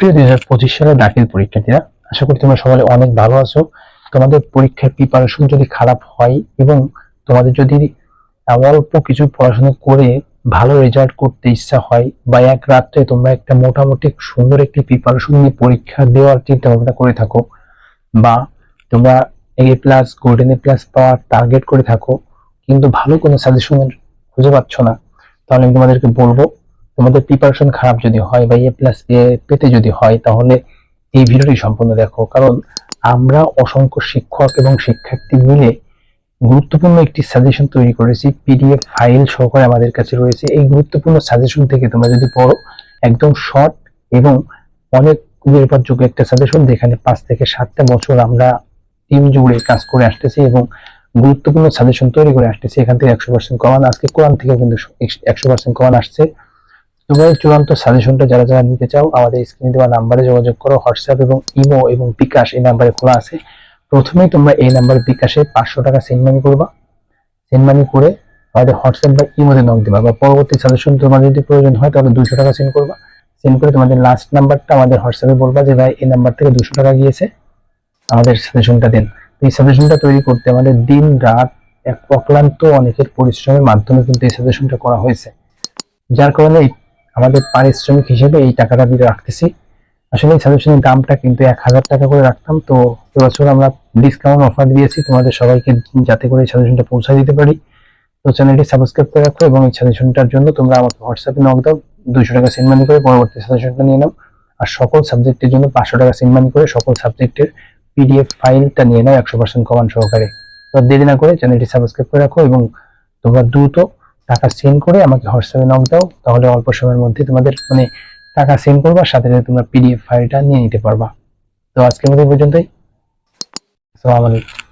সুপ্রিয় দুই হাজার পঁচিশ সালের দাখিল পরীক্ষার্থীরা আশা করি তোমরা সবাই অনেক ভালো আছো। তোমাদের পরীক্ষার প্রিপারেশন যদি খারাপ হয় এবং তোমাদের যদি অল্প কিছু পড়াশোনা করে ভালো রেজাল্ট করতে ইচ্ছা হয় বা এক রাত্রে তোমরা একটা মোটামুটি সুন্দর একটি প্রিপারেশন নিয়ে পরীক্ষা দেওয়ার চিন্তা ভাবনা করে থাকো বা তোমরা A plus golden A plus power target করে থাকো, কিন্তু ভালো কোনো সাজেশনের খুঁজে পাচ্ছ না, তাহলে আমি তোমাদেরকে বলব তোমাদের প্রিপারেশন খারাপ যদি হয় বা এ প্লাস এ পেতে যদি হয়, তাহলে এই ভিডিওটি সম্পূর্ণ দেখো। কারণ আমরা অসংখ্য শিক্ষক এবং শিক্ষার্থী মিলে গুরুত্বপূর্ণ একটি সাজেশন তৈরি করেছি। পিডিএফ ফাইল সহকারে আমাদের কাছে রয়েছে। এই গুরুত্বপূর্ণ সাজেশন থেকে তোমরা যদি পড়ো, একদম শর্ট এবং অনেক নির্ভরযোগ্য একটা সাজেশন যেখানে পাঁচ থেকে সাতটা বছর আমরা টিম জুড়ে কাজ করে আসতেছি এবং গুরুত্বপূর্ণ সাজেশন তৈরি করে আসতেছি। এখান থেকে একশো পার্সেন্ট কমান। আজকে কোরআন থেকে কিন্তু একশো পার্সেন্ট কমান আসছে। তোমাদের চূড়ান্ত সাজেশনটা যারা যারা নিতে চাও, আমাদের স্ক্রিনে দেওয়া নাম্বারে যোগাযোগ করো হোয়াটসঅ্যাপ এবং ইমো এবং বিকাশ এই নাম্বারে খোলা আছে। প্রথমেই তোমরা এই নাম্বারে বিকাশে পাঁচশো টাকা সেন্ড মানি করবা। সেন্ড মানি করে আমাদের হোয়াটসঅ্যাপ বা ইমোতে নক দিবা বা পরবর্তী সাজেশন তোমাদের যদি প্রয়োজন হয়, তাহলে দুশো টাকা সেন্ড করবা। সেন্ড করে তোমাদের লাস্ট নাম্বারটা আমাদের হোয়াটসঅ্যাপে বলবা যে, ভাই, এই নাম্বার থেকে দুশো টাকা গিয়েছে। আমাদের সাজেশনটা দেন। এই সাজেশনটা তৈরি করতে আমাদের দিন, রাত এক অক্লান্ত অনেকের পরিশ্রমের মাধ্যমে কিন্তু এই সাজেশনটা করা হয়েছে। যার কারণে আমাদের পারিশ্রমিক হিসেবে এই টাকাটা দিয়ে রাখতেছি। আসলে এই সাজেশনের দামটা কিন্তু এক হাজার টাকা করে রাখতাম। তো এবছর আমরা ডিসকাউন্ট অফার দিয়েছি। তোমাদের সবাইকে যাতে করে এই সাজেশনটা পৌঁছে দিতে পারি। তো চ্যানেলটি সাবস্ক্রাইব করে রাখো এবং এই সাজেশনটার জন্য তোমরা আমাকে হোয়াটসঅ্যাপে নক দাও দুশো টাকা সেন্ড মানি করে পরবর্তী সাজেশনটা নিয়ে নাও। আর সকল সাবজেক্টের জন্য পাঁচশো টাকা সেন্ড মানি করে সকল সাবজেক্টের পিডিএফ ফাইলটা নিয়ে নাও একশো পার্সেন্ট কমান সহকারে। তো দেরি না করে চ্যানেলটি সাবস্ক্রাইব করে রাখো এবং তোমরা দ্রুত টাকা সেন্ড করে আমাকে হোয়াটসঅ্যাপে নক দাও, তাহলে অল্প সময়ের মধ্যে তোমাদের মানে টাকা সেন্ড করবা, সাথে সাথে তোমরা পিডিএফ ফাইলটা নিয়ে নিতে পারবা। তো আজকের মধ্যে পর্যন্তই। আসসালামু আলাইকুম।